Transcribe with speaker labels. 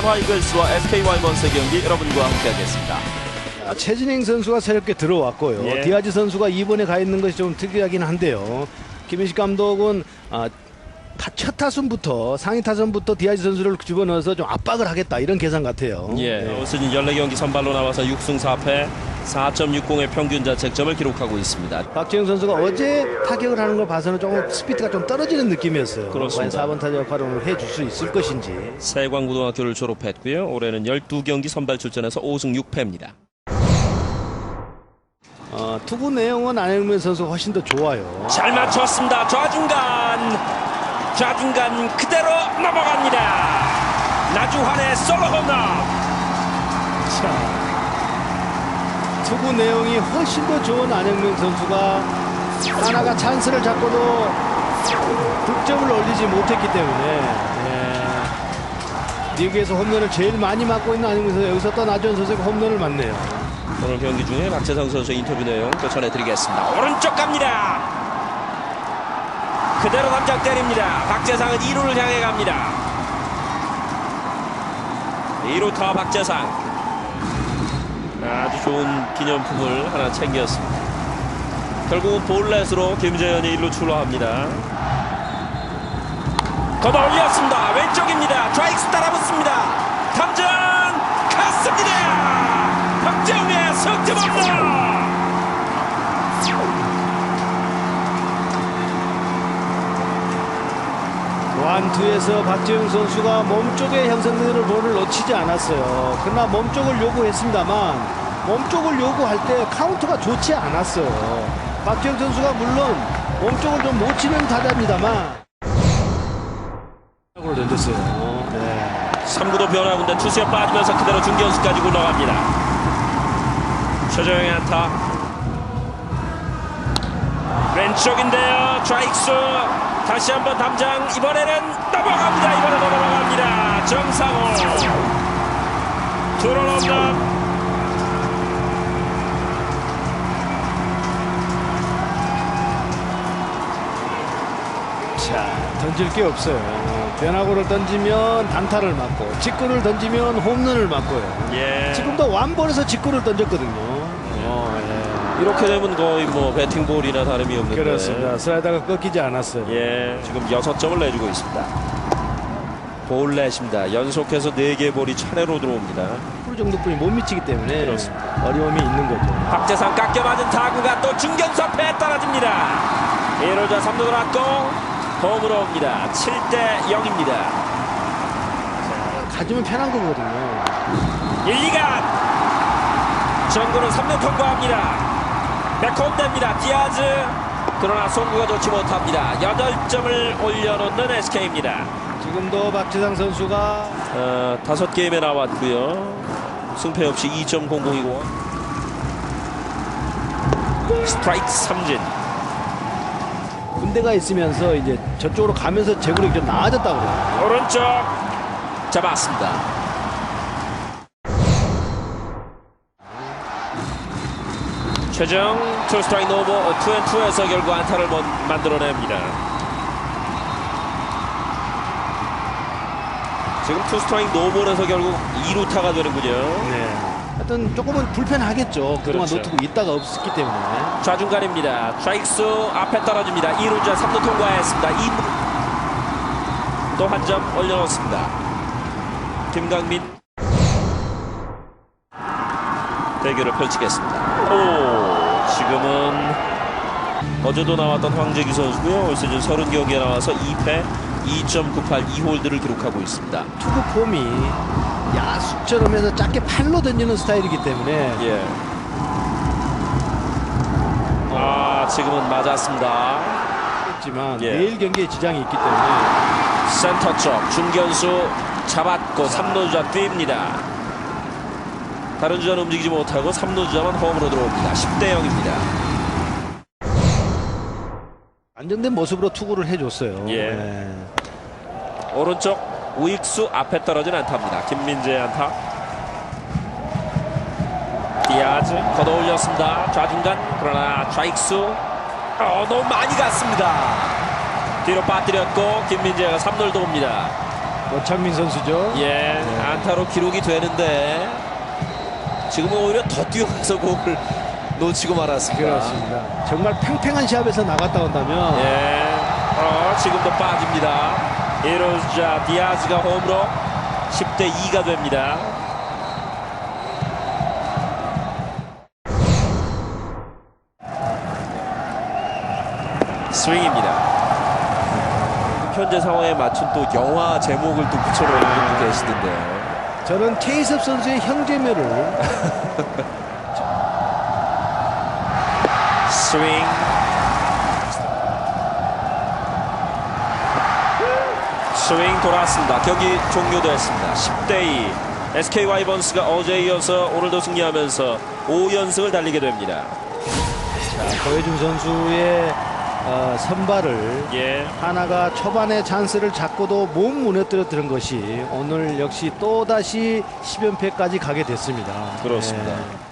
Speaker 1: 한화 이글스와 SK 와이번스의 경기 여러분과 함께하겠습니다.
Speaker 2: 아, 최진행 선수가 새롭게 들어왔고요.
Speaker 1: 예.
Speaker 2: 디아즈 선수가 이번에 가 있는 것이 좀 특이하긴 한데요. 김인식 감독은 아, 타- 첫 타순부터 상위 타선부터 디아즈 선수를 집어넣어서 좀 압박을 하겠다 이런 계산 같아요.
Speaker 1: 예,
Speaker 2: 네.
Speaker 1: 올 시즌 14경기 선발로 나와서 6승 4패 4.60의 평균 자책점을 기록하고 있습니다.
Speaker 2: 박지영 선수가 어제 타격을 하는 걸 봐서는 조금 스피드가 좀 떨어지는 느낌이었어요.
Speaker 1: 그렇습니다.
Speaker 2: 과연 4번 타자 역할을 해줄 수 있을 것인지.
Speaker 1: 세광고등학교를 졸업했고요. 올해는 12경기 선발 출전해서 5승 6패입니다.
Speaker 2: 어, 투구 내용은 안영민 선수가 훨씬 더 좋아요.
Speaker 1: 잘 맞췄습니다. 좌중간 좌중간 그대로 넘어갑니다. 나주환의 솔로 홈런.
Speaker 2: 자, 투구 내용이 훨씬 더 좋은 안영명 선수가 하나가 찬스를 잡고도 득점을 올리지 못했기 때문에 예, 리그에서 홈런을 제일 많이 맞고 있는 안영명 선수 여기서 또 나주원 선수가 홈런을 맞네요.
Speaker 1: 오늘 경기 중에 박재상 선수의 인터뷰 내용 또 전해드리겠습니다. 오른쪽 갑니다. 그대로 담장 때립니다. 박재상은 2루를 향해 갑니다. 2루타 박재상. 아주 좋은 기념품을 하나 챙겼습니다. 결국은 볼넷으로 김재현이 1루 출루합니다. 걷어 올렸습니다. 왼쪽입니다. 좌익수 따라붙습니다. 탐정 갔습니다. 박재웅의 석점 홈런.
Speaker 2: 완투에서 박재영 선수가 몸쪽에 형성되는 볼을 놓치지 않았어요. 그러나 몸쪽을 요구했습니다만 몸쪽을 요구할 때 카운트가 좋지 않았어요. 박재영 선수가 물론 몸쪽을 좀못 치는 타자입니다만 으로 던졌어요. 네.
Speaker 1: 3구도 변화군데 투수에 빠지면서 그대로 중견수까지 굴러갑니다. 최정영의 안타. 왼쪽인데요. 좌익수. 다시 한번 담장. 이번에는 넘어갑니다. 이번에도 넘어갑니다. 정상호. 투런 홈런.
Speaker 2: 자, 던질 게 없어요. 변화구를 던지면 단타를 맞고 직구를 던지면 홈런을 맞고요.
Speaker 1: 예.
Speaker 2: 지금도 완볼에서 직구를 던졌거든요.
Speaker 1: 이렇게 되면 거의 뭐 배팅볼이나 다름이 없는데.
Speaker 2: 그렇습니다. 슬라이더가 꺾이지 않았어요.
Speaker 1: 예, 지금 6점을 내주고 있습니다. 볼넷입니다. 연속해서 4개 볼이 차례로 들어옵니다.
Speaker 2: 풀 정도뿐이 못 미치기 때문에
Speaker 1: 그렇습니다.
Speaker 2: 어려움이 있는 거죠.
Speaker 1: 박재상 깎여 맞은 타구가 또 중견수 앞에 떨어집니다. 1호자 3루 돌았고 홈으로 옵니다. 7대 0입니다.
Speaker 2: 가지면 편한 거거든요.
Speaker 1: 1, 2간 정구는 3루 통과합니다. 백홈됩니다. 디아즈 그러나 송구가 좋지 못합니다. 8점을 올려놓는 SK입니다.
Speaker 2: 지금도 박지상 선수가
Speaker 1: 어, 다섯 게임에 나왔고요. 승패 없이 2.00이고 스트라이크 삼진.
Speaker 2: 군대가 있으면서 이제 저쪽으로 가면서 제구력이 좀 나아졌다고 그래요.
Speaker 1: 오른쪽 잡았습니다. 최정 투 스트라이크 노버 투앤투에서 결국 안타를 먼- 만들어냅니다. 지금 투 스트라이크 노볼에서 결국 2루타가 되는군요.
Speaker 2: 네. 하여튼 조금은 불편하겠죠. 그동안
Speaker 1: 그렇죠.
Speaker 2: 노트북 있다가 없었기 때문에.
Speaker 1: 좌중간입니다. 좌익수 앞에 떨어집니다. 2루자 3루 통과했습니다. 2루 또한 점 올려놓습니다. 김강민 대결을 펼치겠습니다. 오 지금은 어제도 나왔던 황재기 선수고요. 올 시즌 30경기에 나와서 2패 2.98 2홀드를 기록하고 있습니다.
Speaker 2: 투구 폼이 야수처럼 해서 짧게 팔로 던지는 스타일이기 때문에
Speaker 1: 예. 아 지금은 맞았습니다.
Speaker 2: 했지만
Speaker 1: 예.
Speaker 2: 내일 경기에 지장이 있기 때문에
Speaker 1: 센터 쪽 중견수 잡았고 3루주자 뜁니다. 다른 주자는 움직이지 못하고 3루 주자만 홈으로 들어옵니다. 10대 0입니다.
Speaker 2: 안정된 모습으로 투구를 해줬어요.
Speaker 1: 예.
Speaker 2: 네.
Speaker 1: 오른쪽 우익수 앞에 떨어진 안타입니다. 김민재 안타. 디아즈 걷어 올렸습니다. 좌중간 그러나 좌익수 어, 너무 많이 갔습니다. 뒤로 빠뜨렸고 김민재가 3루를 도웁니다.
Speaker 2: 노창민 선수죠.
Speaker 1: 예, 안타로 기록이 되는데 지금은 오히려 더 뛰어가서 공을 놓치고 말았습니다.
Speaker 2: 그렇습니다. 정말 팽팽한 시합에서 나갔다 온다면
Speaker 1: 예, 어, 지금도 빠집니다. 이로자 디아즈가 홈으로 10대 2가 됩니다. 스윙입니다. 현재 상황에 맞춘 또 영화 제목을 또 붙여놓은 분도 계시던데요.
Speaker 2: 저는 케이섭 선수의 형제묘를
Speaker 1: 스윙. 스윙 돌아왔습니다. 경기 종료되었습니다. 10대 2. SK 와이번스가 어제 이어서 오늘도 승리하면서 5연승을 달리게 됩니다.
Speaker 2: 자, 고혜준 선수의 어, 선발을
Speaker 1: 예.
Speaker 2: 하나가 초반에 찬스를 잡고도 못 무너뜨렸던 것이 오늘 역시 또다시 10연패까지 가게 됐습니다.
Speaker 1: 그렇습니다.
Speaker 2: 예.